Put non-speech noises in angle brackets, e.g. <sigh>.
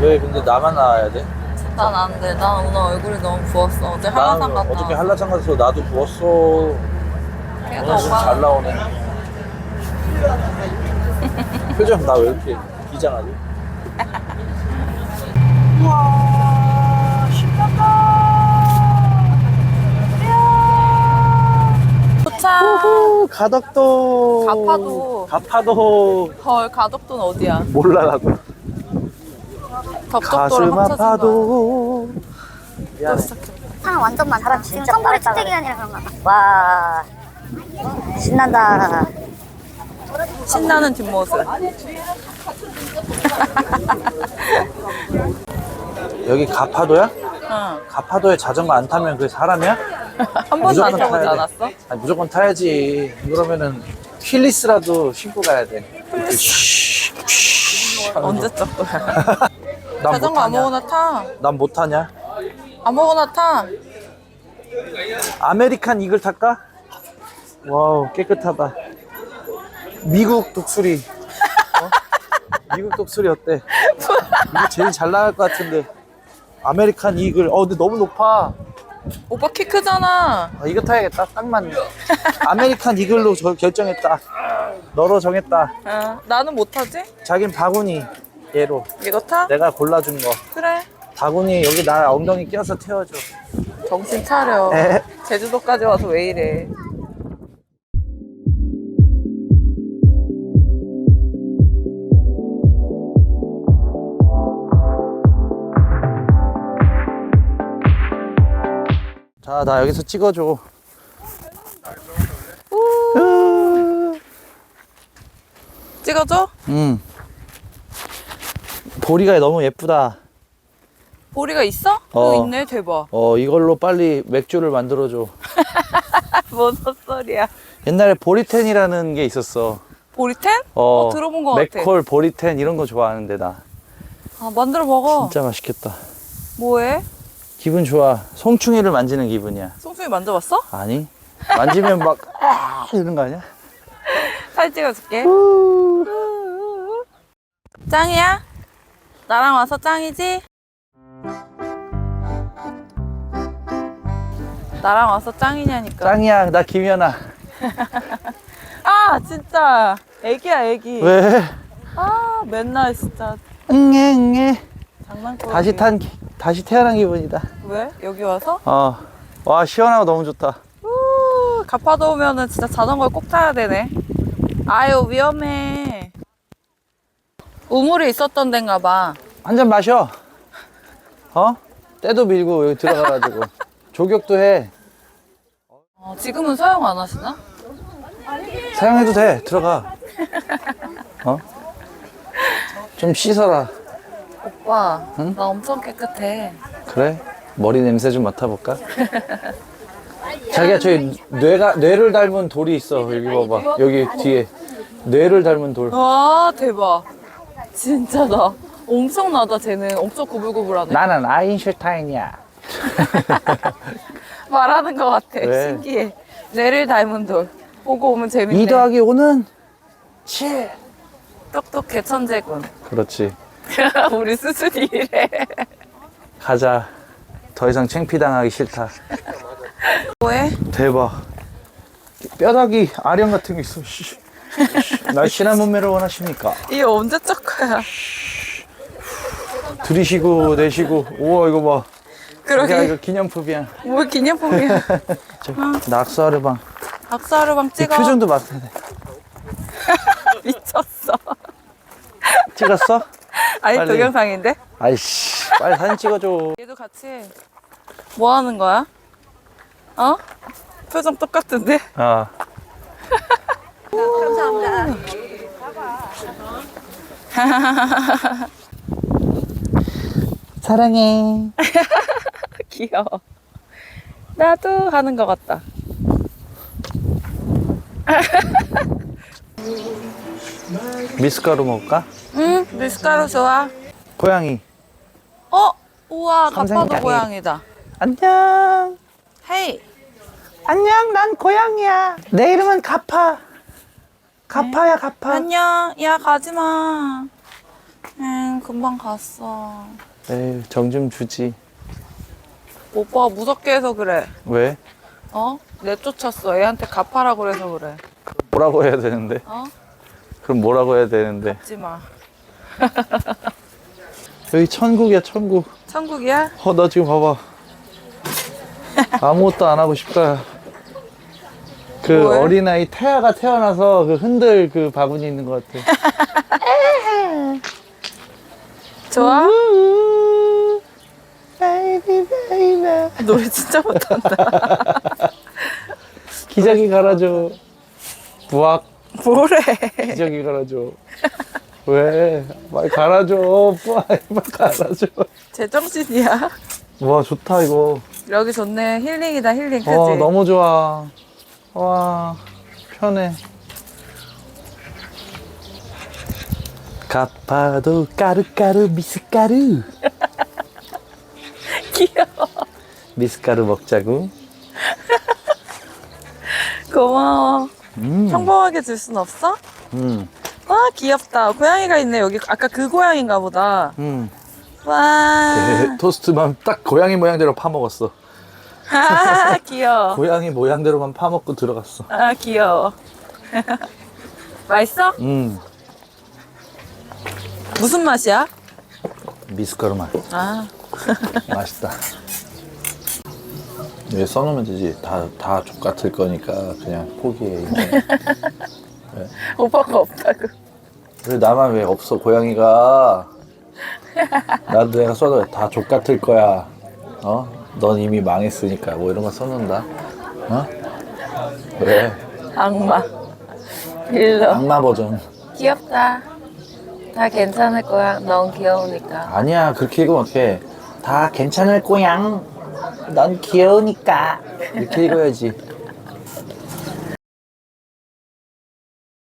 왜 근데 나만 나와야 돼? 난 안 돼. 난 오늘 얼굴이 너무 부었어. 어제 한라산 갔다. 어떻게 한라산 가서 나도 부었어. 그래도 오늘 좀잘 오빠 나오네. <laughs> 표정 나 왜 이렇게 비장하지? 도착. 오, 가덕도. 가파도. 가파도. 헐 가덕도는 어디야? 몰라 나도. 가슴. 아파도. 또 미안해. 상 완전 많아. 지금 청보리 축제 기간이라 그런가 봐. 와 신난다. 신나는 뒷모습. <laughs> 여기 가파도야? 응. 가파도에 자전거 안 타면 그게 사람이야? 한 번도 안 무조건 타보지 타야 돼. 않았어? 아니, 무조건 타야지. 그러면은 힐리스라도 신고 가야 돼. 이렇게 쉬, 쉬 하면서. 언제 적 거야? 난 자전거 못하냐? 아무거나 타. 난 못하냐? 아무거나 타. 아메리칸 이글 탈까? 와우 깨끗하다. 미국 독수리. 어? 미국 독수리 어때? 이게 제일 잘 나갈 것 같은데. 아메리칸 이글. 어 근데 너무 높아. 오빠 키 크잖아. 아, 이거 타야겠다. 딱 맞네. 아메리칸 이글로 저 결정했다. 너로 정했다. 응. 나는 못 타지? 자긴 바구니 얘로 이거 타? 내가 골라준 거. 그래. 바구니 여기 나 엉덩이 껴서 태워줘. 정신 차려. 에? 제주도까지 와서 왜 이래? 자, 나 여기서 찍어줘. 찍어줘? 응. 보리가 너무 예쁘다. 보리가 있어? 어. 여기 있네. 대박. 어, 이걸로 빨리 맥주를 만들어줘. <laughs> 뭔 헛소리야. 옛날에 보리텐이라는 게 있었어. 보리텐? 어, 어, 들어본 것 같아. 맥콜, 보리텐 이런 거 좋아하는데 나. 아, 만들어 먹어. 진짜 맛있겠다. 뭐해? 기분 좋아. 송충이를 만지는 기분이야. 송송이 만져봤어? 아니? 만지면 막, 아, 이런 거 아니야? <laughs> 사진 찍어줄게. 짱이야? 나랑 와서 짱이지? 나랑 와서 짱이냐니까. 짱이야, 나 김연아. <laughs> 아, 진짜. 애기야, 애기. 왜? 아, 맨날 진짜 응애, 응애. 장난꾸러기. 다시 탄, 기- 다시 태어난 기분이다. 왜? 여기 와서? 어. 와, 시원하고 너무 좋다. 우, 가파도 오면은 진짜 자전거를 꼭 타야 되네. 아유, 위험해. 우물이 있었던 데인가 봐. 한 잔 마셔. 어? 때도 밀고 여기 들어가가지고. <laughs> 조격도 해. 어, 지금은 사용 안 하시나? 사용해도 돼. 들어가. 어? 좀 씻어라. 오빠, 나 엄청 깨끗해. 그래? 머리 냄새 좀 맡아볼까? <laughs> 자기야, 저기 뇌가, 뇌를 닮은 돌이 있어. 여기 봐봐. 여기 뒤에. 뇌를 닮은 돌. 와, 대박. 진짜다. 엄청나다, 쟤는. 엄청 구불구불하네. 나는 아인슈타인이야. <laughs> 말하는 것 같아. 왜? 신기해. 뇌를 닮은 돌. 보고 오면 재밌네. 2 더하기 5는 7. 똑똑해, 천재군. 그렇지. <laughs> 우리 수순이 이래. 가자. 더 이상 창피당하기 싫다. 뭐해? 대박. 뼈다귀 아령 같은 게 있어. 씨. 씨. 날씬한 몸매를 원하십니까? 이게 언제 적 거야? 들이쉬고 내쉬고. 우와 이거 봐. 그러게. 야 이거 기념품이야. 뭘 기념품이야. <laughs> 저, 낙서하르방. 이 찍어. 표정도 맡아야 돼. <laughs> 미쳤어. 찍었어? <laughs> 아니, 빨리. 동영상인데? 아이씨. 빨리 사진 찍어줘. 얘도 같이 해. 뭐 하는 거야? 어? 표정 똑같은데? 아. 사랑해. <laughs> 귀여워. 나도 하는 것 같다. <laughs> 미숫가루 먹을까? 응, 밀가루 좋아. 고양이. 어? 우와, 가파도 고양이다. 안녕. 헤이. 안녕, 난 고양이야. 내 이름은 가파. 가파야, 가파. 안녕. 야, 가지 마. 응, 금방 갔어. 에이, 정좀 주지. 오빠가 무섭게 해서 그래. 왜? 어? 내쫓았어. 애한테 갚아라 그래서 그래. 뭐라고 해야 되는데? 어? 그럼 뭐라고 해야 되는데? 갚지 마. <laughs> 여기 천국이야, 천국. 천국이야? 어, 나 지금 봐봐. <laughs> 아무것도 안 하고 싶다. 그 뭐해? 어린아이 태아가 태어나서 그 흔들 그 바구니 있는 것 같아. <laughs> 좋아? 베이비 베이비. 노래 진짜 못한다. <laughs> 기저귀 갈아줘. 부악 뭐래? 기저귀 갈아줘. 왜? 말 갈아줘. 부악 말 갈아줘. 제정신이야. 와 좋다 이거. 여기 좋네. 힐링이다, 힐링. 그지? 어 너무 좋아. 와 편해. 가파도 까르까르 미스까르 <laughs> 귀여워. 미스까르 먹자고. <laughs> 고마워. 음. 평범하게 줄 순 없어? 음. 와, 귀엽다. 고양이가 있네. 여기 아까 그 고양인가 보다. 음. 와. 네, 토스트만 딱 고양이 모양대로 파먹었어. 아, 귀여워. <laughs> 고양이 모양대로만 파먹고 들어갔어. 아, 귀여워. <laughs> 맛있어? 음. 무슨 맛이야? 미스카르 맛. 아, <laughs> 맛있다. 왜 써놓으면 되지? 다, 다 족같을 거니까 그냥 포기해. 이제. 오빠가 없다고. 왜 나만 왜 없어, 고양이가? 나도 내가 써도 다 족같을 거야. 어? 넌 이미 망했으니까. 뭐 이런 거 써놓는다. 어? 왜? 악마. 일러. 악마 버전. 귀엽다. 다 괜찮을 거야. 넌 귀여우니까. 아니야, 그렇게 읽으면 어떡해. 다 괜찮을 거양. 넌 귀여우니까. 이렇게 읽어야지.